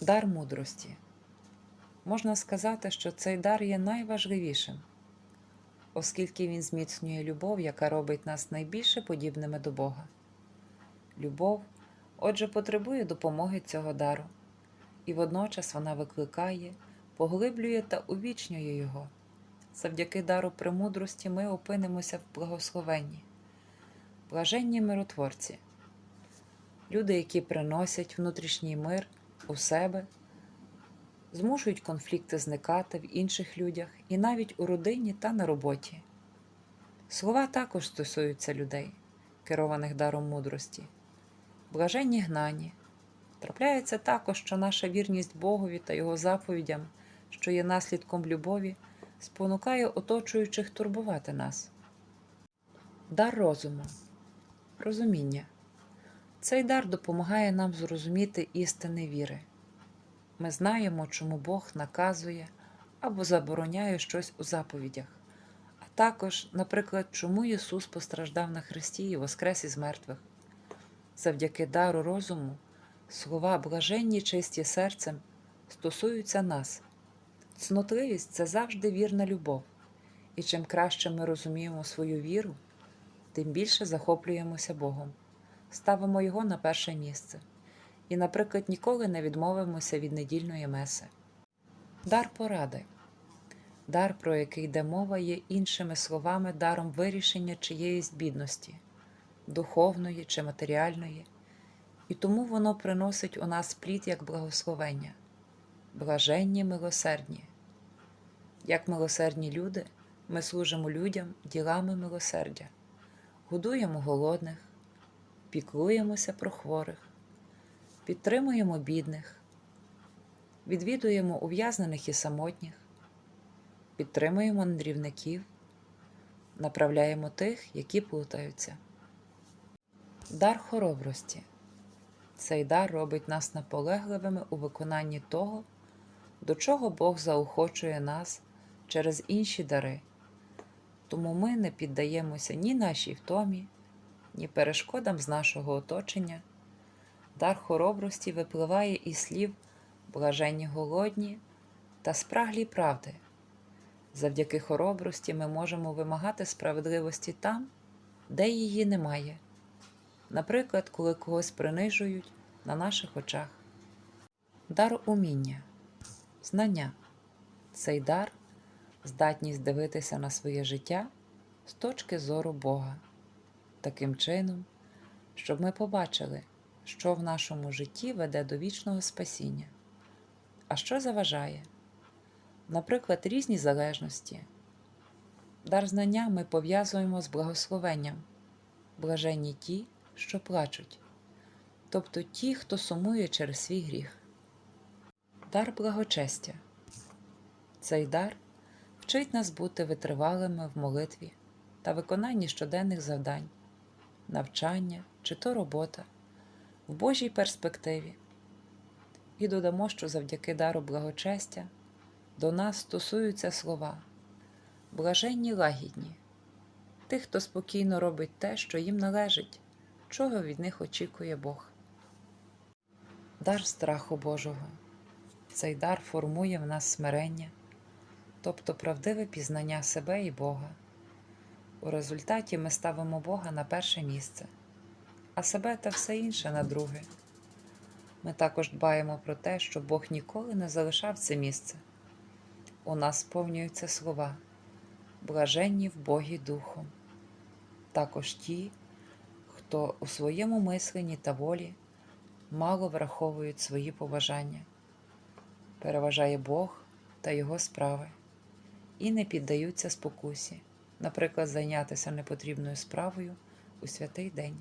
Дар мудрості. Можна сказати, що цей дар є найважливішим, оскільки він зміцнює любов, яка робить нас найбільше подібними до Бога. Любов, отже, потребує допомоги цього дару, і водночас вона викликає, поглиблює та увічнює його. Завдяки дару премудрості ми опинимося в благословенні, блаженні миротворці, люди, які приносять внутрішній мир у себе, змушують конфлікти зникати в інших людях і навіть у родині та на роботі. Слова також стосуються людей, керованих даром мудрості, блаженні гнані. Трапляється також, що наша вірність Богові та Його заповідям, що є наслідком любові, спонукає оточуючих турбувати нас. Дар розуму, розуміння. Цей дар допомагає нам зрозуміти істини віри. Ми знаємо, чому Бог наказує або забороняє щось у заповідях, а також, наприклад, чому Ісус постраждав на Христі і воскрес із мертвих. Завдяки дару розуму, слова блаженні чисті серцем стосуються нас. Цнотливість це завжди вірна любов, і чим краще ми розуміємо свою віру, тим більше захоплюємося Богом, ставимо Його на перше місце і, наприклад, ніколи не відмовимося від недільної меси. Дар поради. Дар, про який йде мова, є іншими словами даром вирішення чиєїсь бідності, духовної чи матеріальної, і тому воно приносить у нас плід як благословення, блаженні милосердні. Як милосердні люди, ми служимо людям ділами милосердя, годуємо голодних, піклуємося про хворих, підтримуємо бідних, відвідуємо ув'язнених і самотніх, підтримуємо мандрівників, направляємо тих, які плутаються. Дар хоробрості. Цей дар робить нас наполегливими у виконанні того, до чого Бог заохочує нас через інші дари. Тому ми не піддаємося ні нашій втомі, ні перешкодам з нашого оточення. Дар хоробрості випливає із слів блаженні голодні та спраглі правди. Завдяки хоробрості ми можемо вимагати справедливості там, де її немає. Наприклад, коли когось принижують на наших очах. Дар уміння, знання. Цей дар здатність дивитися на своє життя з точки зору Бога, таким чином, щоб ми побачили, що в нашому житті веде до вічного спасіння, а що заважає, наприклад, різні залежності. Дар знання ми пов'язуємо з благословенням, блаженні ті, що плачуть, тобто ті, хто сумує через свій гріх. Дар благочестя. Цей дар вчить нас бути витривалими в молитві та виконанні щоденних завдань, навчання чи то робота в Божій перспективі. І додамо, що завдяки дару благочестя до нас стосуються слова, блаженні лагідні, тих, хто спокійно робить те, що їм належить, чого від них очікує Бог. Дар страху Божого. Цей дар формує в нас смирення, тобто правдиве пізнання себе і Бога. У результаті ми ставимо Бога на перше місце, а себе та все інше на друге. Ми також дбаємо про те, щоб Бог ніколи не залишав це місце. У нас сповнюються слова, блаженні в Богі Духом, також ті, хто у своєму мисленні та волі мало враховують свої побажання, переважає Бог та Його справи і не піддаються спокусі, наприклад, зайнятися непотрібною справою у святий день.